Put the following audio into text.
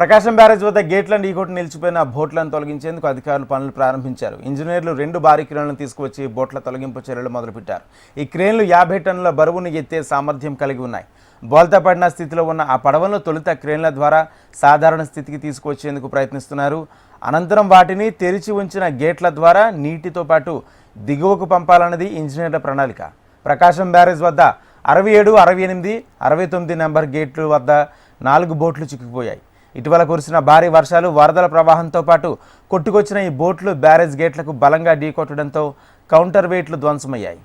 ప్రకాశం barrage వద్ద గేట్లను ఢీకొట్టి నిలిచిపోయిన బోట్లను తొలగించేందుకు అధికారులు పనులు ప్రారంభించారు. ఇంజనీర్లు రెండు భారీ క్రేన్లను తీసుకువచ్చి బోట్ల తొలగింపు చర్యలు మొదలుపెట్టారు. ఈ క్రేన్లు యాభై టన్నుల బరువును ఎత్తే సామర్థ్యం కలిగి ఉన్నాయి. బోల్తాపడిన స్థితిలో ఉన్న ఆ పడవలను తొలుత క్రేన్ల ద్వారా సాధారణ స్థితికి తీసుకువచ్చేందుకు ప్రయత్నిస్తున్నారు. అనంతరం వాటిని తెరిచి ఉంచిన గేట్ల ద్వారా నీటితో పాటు దిగువకు పంపాలన్నది ఇంజనీర్ల ప్రణాళిక. ప్రకాశం బ్యారేజ్ వద్ద అరవై ఏడు అరవై ఎనిమిది అరవై తొమ్మిది నెంబర్ గేట్లు వద్ద నాలుగు బోట్లు చిక్కుకుపోయాయి. ఇటీవల కురిసిన భారీ వర్షాలు వరదల ప్రవాహంతో పాటు కొట్టుకొచ్చిన ఈ బోట్లు బ్యారేజ్ గేట్లకు బలంగా ఢీకొట్టడంతో కౌంటర్ వెయిట్లు ధ్వంసమయ్యాయి.